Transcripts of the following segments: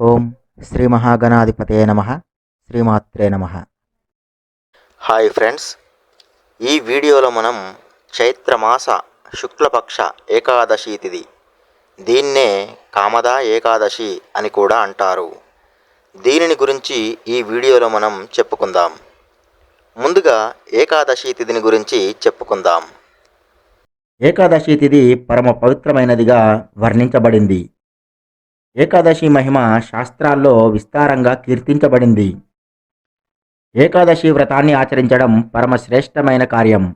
ఓం శ్రీ మహాగణాధిపతే నమ. శ్రీమాత్రే నమ. హాయ్ ఫ్రెండ్స్ ఈ వీడియోలో మనం చైత్రమాస శుక్లపక్ష ఏకాదశి తిథి దీన్నే కామద ఏకాదశి అని కూడా అంటారు. దీనిని గురించి ఈ వీడియోలో మనం చెప్పుకుందాం. ముందుగా ఏకాదశి తిథిని గురించి చెప్పుకుందాం. ఏకాదశి తిథి పరమ పవిత్రమైనదిగా వర్ణించబడింది. ఏకాదశి మహిమ శాస్త్రాల్లో విస్తారంగా కీర్తించబడింది. ఏకాదశి వ్రతాన్ని ఆచరించడం పరమశ్రేష్టమైన కార్యం.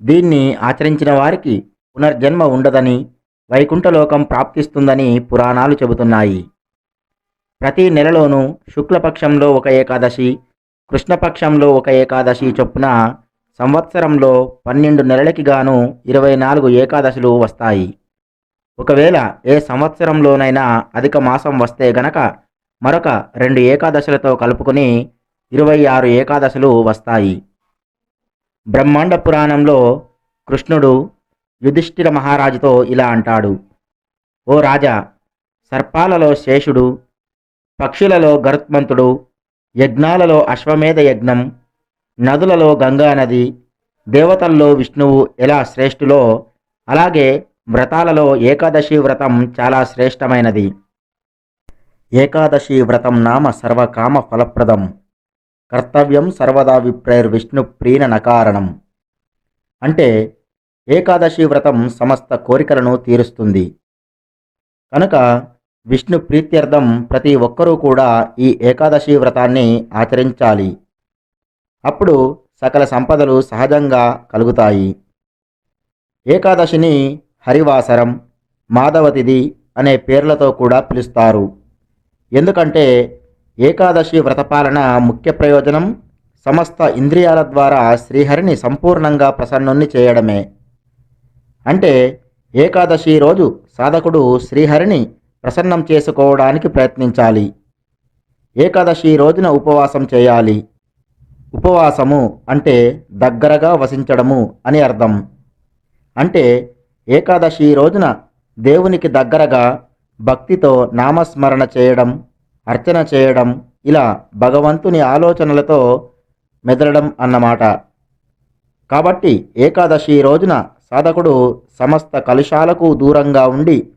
దీన్ని ఆచరించిన వారికి పునర్జన్మ ఉండదని వైకుంఠలోకం ప్రాప్తిస్తుందని పురాణాలు చెబుతున్నాయి. ప్రతి నెలలోనూ శుక్లపక్షంలో ఒక ఏకాదశి కృష్ణపక్షంలో ఒక ఏకాదశి చొప్పున సంవత్సరంలో పన్నెండు నెలలకి గాను ఇరవై నాలుగు ఏకాదశులు వస్తాయి. ఒకవేళ ఏ సంవత్సరంలోనైనా అధిక మాసం వస్తే గనక మరొక రెండు ఏకాదశులతో కలుపుకొని ఇరవై ఆరు ఏకాదశులు వస్తాయి. బ్రహ్మాండ పురాణంలో కృష్ణుడు యుధిష్ఠిర మహారాజుతో ఇలా అంటాడు. ఓ రాజా సర్పాలలో శేషుడు పక్షులలో గరుత్మంతుడు యజ్ఞాలలో అశ్వమేధ యజ్ఞం నదులలో గంగా నది దేవతల్లో విష్ణువు ఎలా శ్రేష్ఠులో అలాగే వ్రతాలలో ఏకాదశి వ్రతం చాలా శ్రేష్టమైనది. ఏకాదశి వ్రతం నామ సర్వకామ ఫలప్రదం. కర్తవ్యం సర్వదా విప్రైర్ విష్ణు ప్రీణ నకారణం. అంటే ఏకాదశి వ్రతం సమస్త కోరికలను తీరుస్తుంది. కనుక విష్ణు ప్రీత్యర్థం ప్రతి ఒక్కరూ కూడా ఈ ఏకాదశి వ్రతాన్ని ఆచరించాలి. అప్పుడు సకల సంపదలు సహజంగా కలుగుతాయి. ఏకాదశిని హరివాసరం మాధవతిథి అనే పేర్లతో కూడా పిలుస్తారు. ఎందుకంటే ఏకాదశి వ్రతపాలన ముఖ్య ప్రయోజనం సమస్త ఇంద్రియాల ద్వారా శ్రీహరిని సంపూర్ణంగా ప్రసన్నుణ్ణి చేయడమే. అంటే ఏకాదశి రోజు సాధకుడు శ్రీహరిని ప్రసన్నం చేసుకోవడానికి ప్రయత్నించాలి. ఏకాదశి రోజున ఉపవాసం చేయాలి. ఉపవాసము అంటే దగ్గరగా వసించడము అని అర్థం. అంటే ఏకాదశి రోజున దేవునికి దగ్గరగా భక్తితో నామస్మరణ చేయడం అర్చన చేయడం ఇలా భగవంతుని ఆలోచనలతో మెదలడం అన్నమాట. కాబట్టి ఏకాదశి రోజున సాధకుడు సమస్త కలుషాలకు దూరంగా ఉండి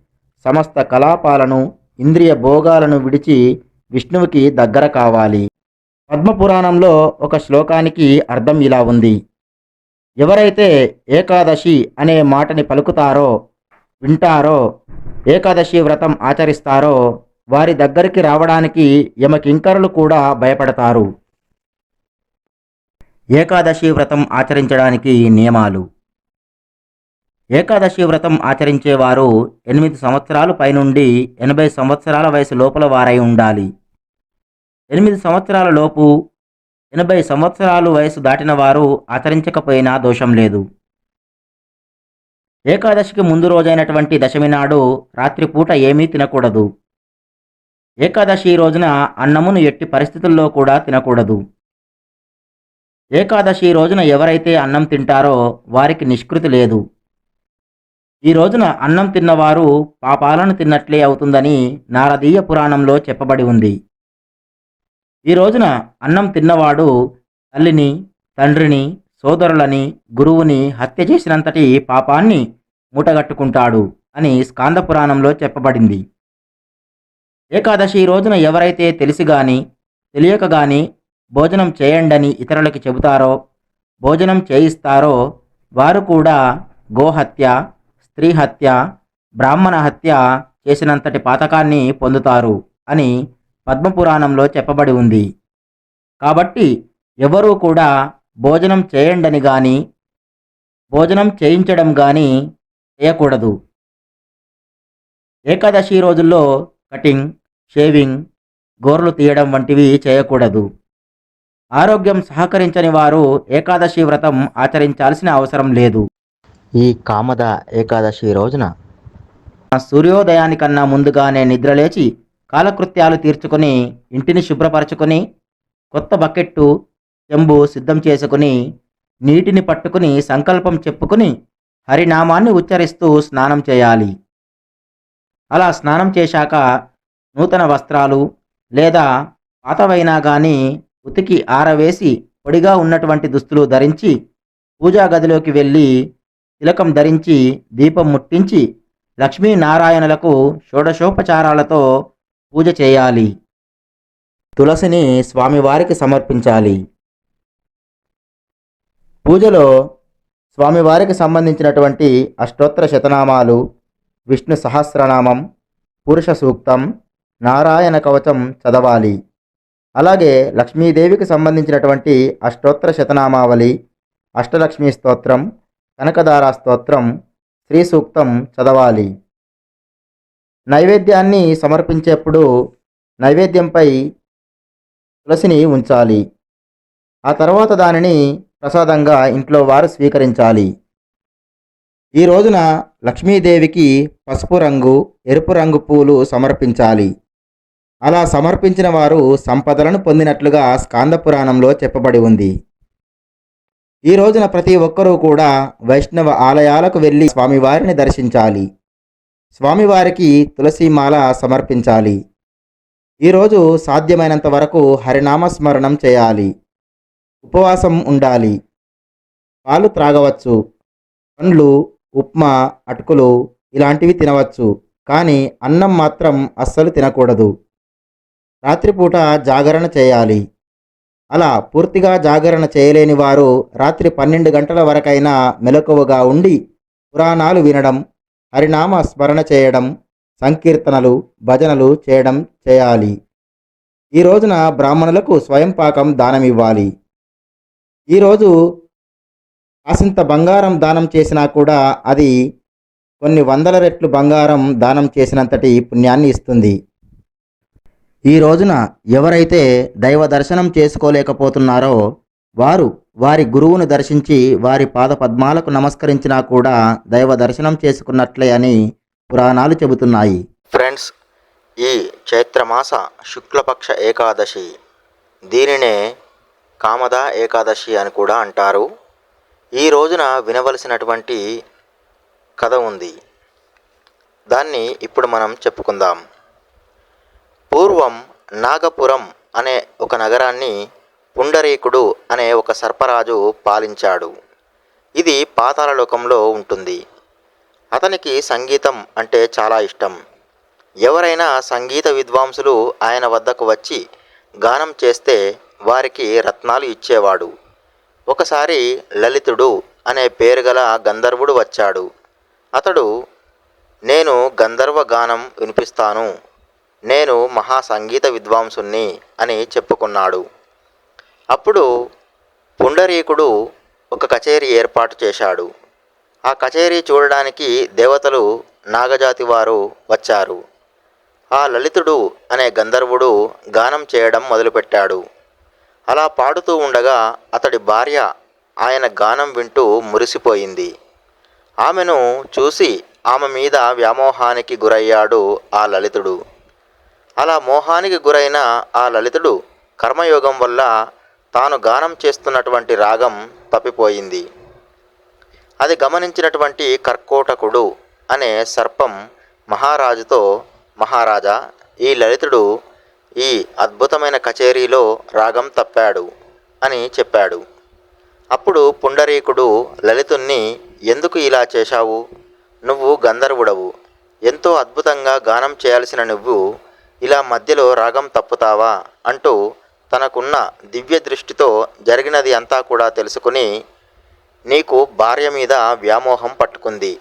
సమస్త కలాపాలను ఇంద్రియ భోగాలను విడిచి విష్ణువుకి దగ్గర కావాలి. పద్మపురాణంలో ఒక శ్లోకానికి అర్థం ఇలా ఉంది. ఎవరైతే ఏకాదశి అనే మాటని పలుకుతారో వింటారో ఏకాదశి వ్రతం ఆచరిస్తారో వారి దగ్గరికి రావడానికి యమకింకరులు కూడా భయపడతారు. ఏకాదశి వ్రతం ఆచరించడానికి నియమాలు. ఏకాదశి వ్రతం ఆచరించేవారు ఎనిమిది సంవత్సరాలు పైనుండి ఎనభై సంవత్సరాల వయసు లోపల వారై ఉండాలి. ఎనిమిది సంవత్సరాల లోపు ఎనభై సంవత్సరాలు వయసు దాటిన వారు ఆచరించకపోయినా దోషం లేదు. ఏకాదశికి ముందు రోజైనటువంటి దశమి నాడు రాత్రిపూట ఏమీ తినకూడదు. ఏకాదశి రోజున అన్నమును ఎట్టి పరిస్థితుల్లో కూడా తినకూడదు. ఏకాదశి రోజున ఎవరైతే అన్నం తింటారో వారికి నిష్కృతి లేదు. ఈ రోజున అన్నం తిన్నవారు పాపాలను తిన్నట్లే అవుతుందని నారదీయ పురాణంలో చెప్పబడి ఉంది. ఈ రోజున అన్నం తిన్నవాడు తల్లిని తండ్రిని సోదరులని గురువుని హత్య చేసినంతటి పాపాన్ని మూటగట్టుకుంటాడు అని స్కాంద పురాణంలో చెప్పబడింది. ఏకాదశి రోజున ఎవరైతే తెలిసి గాని తెలియక గాని భోజనం చేయండని ఇతరులకి చెబుతారో భోజనం చేయిస్తారో వారు కూడా గోహత్య స్త్రీ హత్య బ్రాహ్మణ హత్య చేసినంతటి పాతకాన్ని పొందుతారు అని పద్మపురాణంలో చెప్పబడి ఉంది. కాబట్టి ఎవరూ కూడా భోజనం చేయండని గాని భోజనం చేయించడం గాని చేయకూడదు. ఏకాదశి రోజుల్లో కటింగ్ షేవింగ్ గోర్లు తీయడం వంటివి చేయకూడదు. ఆరోగ్యం సహకరించని వారు ఏకాదశి వ్రతం ఆచరించాల్సిన అవసరం లేదు. ఈ కామద ఏకాదశి రోజున సూర్యోదయానికన్నా ముందుగానే నిద్రలేచి కాలకృత్యాలు తీర్చుకొని ఇంటిని శుభ్రపరచుకొని కొత్త బకెట్టు చెంబు సిద్ధం చేసుకుని నీటిని పట్టుకుని సంకల్పం చెప్పుకుని హరినామాన్ని ఉచ్చరిస్తూ స్నానం చేయాలి. అలా స్నానం చేశాక నూతన వస్త్రాలు లేదా పాతవైనా గాని ఉతికి ఆరవేసి పొడిగా ఉన్నటువంటి దుస్తులు ధరించి పూజా గదిలోకి వెళ్ళి తిలకం ధరించి దీపం ముట్టించి లక్ష్మీనారాయణులకు షోడశోపచారాలతో పూజ చేయాలి. తులసిని స్వామివారికి సమర్పించాలి. పూజలో స్వామివారికి సంబంధించినటువంటి అష్టోత్తర శతనామాలు విష్ణు సహస్రనామం పురుష సూక్తం నారాయణ కవచం చదవాలి. అలాగే లక్ష్మీదేవికి సంబంధించినటువంటి అష్టోత్తర శతనామావళి అష్టలక్ష్మీ స్తోత్రం కనకదార స్తోత్రం శ్రీ సూక్తం చదవాలి. నైవేద్యాన్ని సమర్పించేప్పుడు నైవేద్యంపై తులసిని ఉంచాలి. ఆ తర్వాత దానిని ప్రసాదంగా ఇంట్లో వారు స్వీకరించాలి. ఈ రోజున లక్ష్మీదేవికి పసుపు రంగు ఎరుపు రంగు పూలు సమర్పించాలి. అలా సమర్పించిన వారు సంపదలను పొందినట్లుగా స్కాంద పురాణంలో చెప్పబడి ఉంది. ఈ రోజున ప్రతి ఒక్కరూ కూడా వైష్ణవ ఆలయాలకు వెళ్ళి స్వామివారిని దర్శించాలి. స్వామివారికి తులసిమాల సమర్పించాలి. ఈరోజు సాధ్యమైనంత వరకు హరినామస్మరణం చేయాలి. ఉపవాసం ఉండాలి. పాలు త్రాగవచ్చు. పండ్లు ఉప్మా అటుకులు ఇలాంటివి తినవచ్చు. కానీ అన్నం మాత్రం అస్సలు తినకూడదు. రాత్రిపూట జాగరణ చేయాలి. అలా పూర్తిగా జాగరణ చేయలేని వారు రాత్రి పన్నెండు గంటల వరకైనా మెలకువగా ఉండి పురాణాలు వినడం హరినామ స్మరణ చేయడం సంకీర్తనలు భజనలు చేయడం చేయాలి. ఈ రోజున బ్రాహ్మణులకు స్వయం పాకం దానమివ్వాలి ఈరోజు కాసింత బంగారం దానం చేసినా కూడా అది కొన్ని వందల రెట్లు బంగారం దానం చేసినంతటి పుణ్యాన్ని ఇస్తుంది. ఈ రోజున ఎవరైతే దైవ దర్శనం చేసుకోలేకపోతున్నారో వారు వారి గురువును దర్శించి వారి పాద పద్మాలకు నమస్కరించినా కూడా దైవ దర్శనం చేసుకున్నట్లే అని పురాణాలు చెబుతున్నాయి. ఫ్రెండ్స్ ఈ చైత్రమాస శుక్లపక్ష ఏకాదశి దీనినే కామద ఏకాదశి అని కూడా అంటారు. ఈ రోజున వినవలసినటువంటి కథ ఉంది. దాన్ని ఇప్పుడు మనం చెప్పుకుందాం. పూర్వం నాగపురం అనే ఒక నగరాన్ని పుండరీకుడు అనే ఒక సర్పరాజు పాలించాడు. ఇది పాతాళలోకంలో ఉంటుంది. అతనికి సంగీతం అంటే చాలా ఇష్టం. ఎవరైనా సంగీత విద్వాంసులు ఆయన వద్దకు వచ్చి గానం చేస్తే వారికి రత్నాలు ఇచ్చేవాడు. ఒకసారి లలితుడు అనే పేరు గల గంధర్వుడు వచ్చాడు. అతడు నేను గంధర్వ గానం వినిపిస్తాను. నేను మహా సంగీత విద్వాంసుణ్ణి అని చెప్పుకున్నాడు. అప్పుడు పుండరీకుడు ఒక కచేరీ ఏర్పాటు చేశాడు. ఆ కచేరీ చూడడానికి దేవతలు నాగజాతి వారు వచ్చారు. ఆ లలితుడు అనే గంధర్వుడు గానం చేయడం మొదలుపెట్టాడు. అలా పాడుతూ ఉండగా అతడి భార్య ఆయన గానం వింటూ మురిసిపోయింది. ఆమెను చూసి ఆమె మీద వ్యామోహానికి గురయ్యాడు ఆ లలితుడు. అలా మోహానికి గురైన ఆ లలితుడు కర్మయోగం వల్ల తాను గానం చేస్తున్నటువంటి రాగం తప్పిపోయింది. అది గమనించినటువంటి కర్కోటకుడు అనే సర్పం మహారాజుతో మహారాజా ఈ లలితుడు ఈ అద్భుతమైన కచేరీలో రాగం తప్పాడు అని చెప్పాడు. అప్పుడు పుండరీకుడు లలితుణ్ణి ఎందుకు ఇలా చేశావు? నువ్వు గంధర్వుడవు. ఎంతో అద్భుతంగా గానం చేయాల్సిన నువ్వు ఇలా మధ్యలో రాగం తప్పుతావా అంటూ తనకున్న దివ్య దృష్టితో జరిగినది అంతా కూడా తెలుసుకుని నీకు భార్య మీద వ్యామోహం పట్టుకుంది.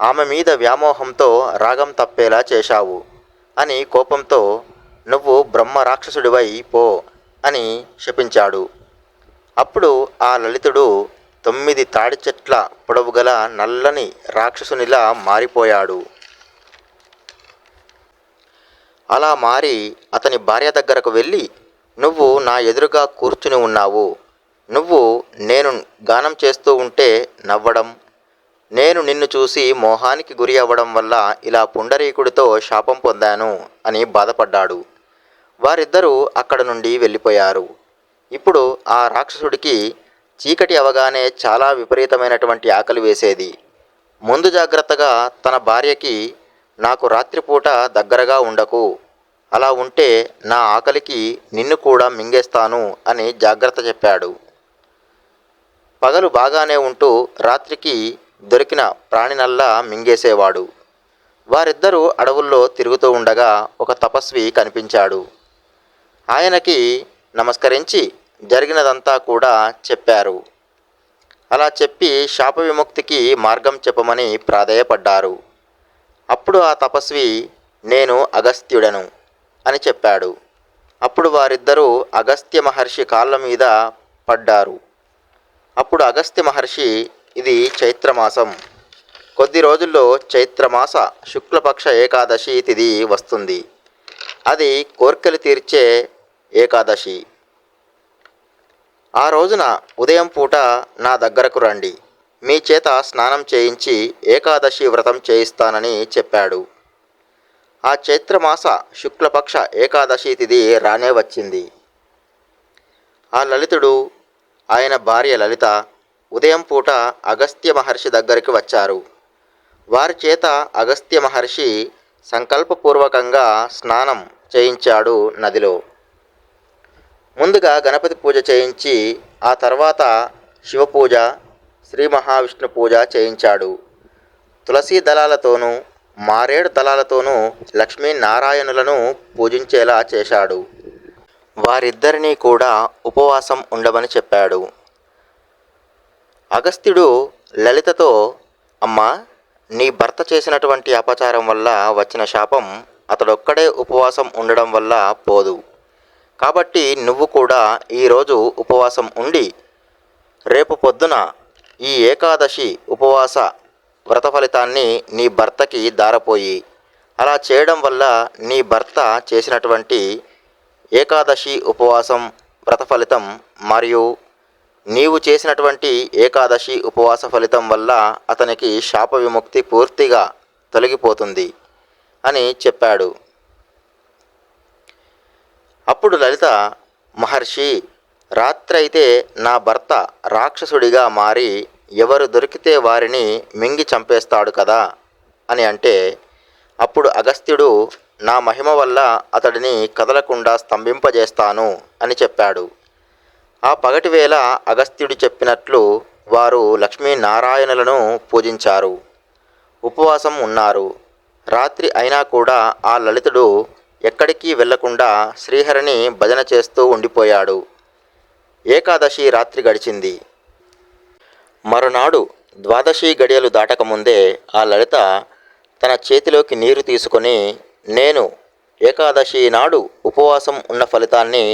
ఆమె మీద వ్యామోహంతో రాగం తప్పేలా చేశావు అని కోపంతో నువ్వు బ్రహ్మ రాక్షసుడివై పో అని శపించాడు. అప్పుడు ఆ లలితుడు తొమ్మిది తాడి చెట్ల పొడవు గల నల్లని రాక్షసునిలా మారిపోయాడు. అలా మారి అతని భార్య దగ్గరకు వెళ్ళి నువ్వు నా ఎదురుగా కూర్చుని ఉన్నావు. నువ్వు నేను గానం చేస్తూ ఉంటే నవ్వడం. నేను నిన్ను చూసి మోహానికి గురి అవ్వడం వల్ల ఇలా పుండరీకుడితో శాపం పొందాను అని బాధపడ్డాడు. వారిద్దరూ అక్కడ నుండి వెళ్ళిపోయారు. ఇప్పుడు ఆ రాక్షసుడికి చీకటి అవగానే చాలా విపరీతమైనటువంటి ఆకలి వేసేది. ముందు జాగ్రత్తగా తన భార్యకి నాకు రాత్రిపూట దగ్గరగా ఉండకు. అలా ఉంటే నా ఆకలికి నిన్ను కూడా మింగేస్తాను అని జాగ్రత్త చెప్పాడు. పగలు బాగానే ఉంటూ రాత్రికి దొరికిన ప్రాణినల్లా మింగేసేవాడు. వారిద్దరూ అడవుల్లో తిరుగుతూ ఉండగా ఒక తపస్వి కనిపించాడు. ఆయనకి నమస్కరించి జరిగినదంతా కూడా చెప్పారు. అలా చెప్పి శాప విముక్తికి మార్గం చెప్పమని ప్రాధేయపడ్డారు. అప్పుడు ఆ తపస్వి నేను అగస్త్యుడను. అని చెప్పాడు. అప్పుడు వారిద్దరూ అగస్త్య మహర్షి కాళ్ళ మీద పడ్డారు. అప్పుడు అగస్త్య మహర్షి ఇది చైత్రమాసం. కొద్ది రోజుల్లో చైత్రమాస శుక్లపక్ష ఏకాదశి తిథి వస్తుంది. అది కోర్కెలు తీర్చే ఏకాదశి. ఆ రోజున ఉదయం పూట నా దగ్గరకు రండి. మీ చేత స్నానం చేయించి ఏకాదశి వ్రతం చేయిస్తానని చెప్పాడు. ఆ చైత్రమాస శుక్లపక్ష ఏకాదశి తిథి రానే వచ్చింది. ఆ లలితుడు ఆయన భార్య లలిత ఉదయం పూట అగస్త్య మహర్షి దగ్గరికి వచ్చారు. వారి చేత అగస్త్య మహర్షి సంకల్పపూర్వకంగా స్నానం చేయించాడు నదిలో. ముందుగా గణపతి పూజ చేయించి ఆ తర్వాత శివపూజ శ్రీ మహావిష్ణు పూజ చేయించాడు. తులసీ దళాలతోనూ మారేడు దళాలతోనూ లక్ష్మీనారాయణులను పూజించేలా చేశాడు. వారిద్దరినీ కూడా ఉపవాసం ఉండమని చెప్పాడు. అగస్త్యుడు లలితతో అమ్మా నీ భర్త చేసినటువంటి అపచారం వల్ల వచ్చిన శాపం అతడొక్కడే ఉపవాసం ఉండడం వల్ల పోదు. కాబట్టి నువ్వు కూడా ఈరోజు ఉపవాసం ఉండి రేపు పొద్దున ఈ ఏకాదశి ఉపవాస వ్రత ఫలితాన్ని నీ భర్తకి దారపోయి. అలా చేయడం వల్ల నీ భర్త చేసినటువంటి ఏకాదశి ఉపవాసం వ్రత ఫలితం మరియు నీవు చేసినటువంటి ఏకాదశి ఉపవాస ఫలితం వల్ల అతనికి శాప విముక్తి పూర్తిగా తొలగిపోతుంది అని చెప్పాడు. అప్పుడు లలిత మహర్షి రాత్రైతే నా భర్త రాక్షసుడిగా మారి ఎవరు దొరికితే వారిని మింగి చంపేస్తాడు కదా? అని అంటే అప్పుడు అగస్త్యుడు నా మహిమ వల్ల అతడిని కదలకుండా స్తంభింపజేస్తాను అని చెప్పాడు. ఆ పగటి వేళ అగస్త్యుడు చెప్పినట్లు వారు లక్ష్మీనారాయణులను పూజించారు. ఉపవాసం ఉన్నారు. రాత్రి అయినా కూడా ఆ లలితుడు ఎక్కడికి వెళ్ళకుండా శ్రీహరిని భజన చేస్తూ ఉండిపోయాడు. ఏకాదశి రాత్రి గడిచింది. మరునాడు ద్వాదశి గడియలు దాటకముందే ఆ లలిత తన చేతిలోకి నీరు తీసుకొని నేను ఏకాదశి నాడు ఉపవాసం ఉన్న ఫలితాన్ని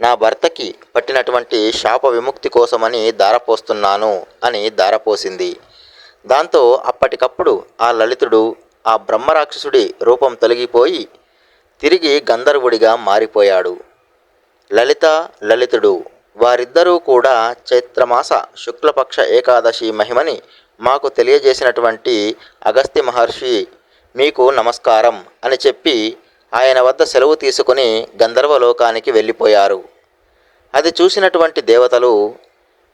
నా భర్తకి పట్టినటువంటి శాప విముక్తి కోసమని దారపోస్తున్నాను అని దారపోసింది దాంతో అప్పటికప్పుడు ఆ లలితుడు ఆ బ్రహ్మరాక్షసుడి రూపం తొలగిపోయి తిరిగి గంధర్వుడిగా మారిపోయాడు. లలిత లలితుడు వారిద్దరూ కూడా చైత్రమాస శుక్లపక్ష ఏకాదశి మహిమని మాకు తెలియజేసినటువంటి అగస్త్య మహర్షి మీకు నమస్కారం అని చెప్పి ఆయన వద్ద సెలవు తీసుకుని గంధర్వలోకానికి వెళ్ళిపోయారు. అది చూసినటువంటి దేవతలు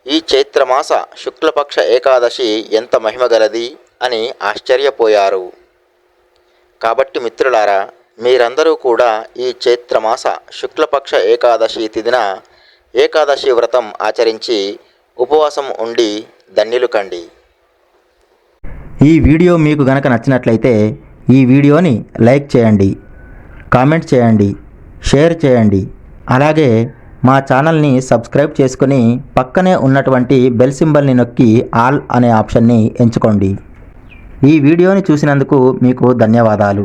ఈ చైత్రమాస శుక్లపక్ష ఏకాదశి ఎంత మహిమగలది అని ఆశ్చర్యపోయారు. కాబట్టి మిత్రులారా మీరందరూ కూడా ఈ చైత్రమాస శుక్లపక్ష ఏకాదశి తిదిన ఏకాదశి వ్రతం ఆచరించి ఉపవాసం ఉండి ధన్యులు కండి. ఈ వీడియో మీకు గనక నచ్చినట్లయితే ఈ వీడియోని లైక్ చేయండి కామెంట్ చేయండి షేర్ చేయండి. అలాగే మా ఛానల్ని సబ్స్క్రైబ్ చేసుకుని పక్కనే ఉన్నటువంటి బెల్ సింబల్ని నొక్కి ఆల్ అనే ఆప్షన్ని ఎంచుకోండి. ఈ వీడియోని చూసినందుకు మీకు ధన్యవాదాలు.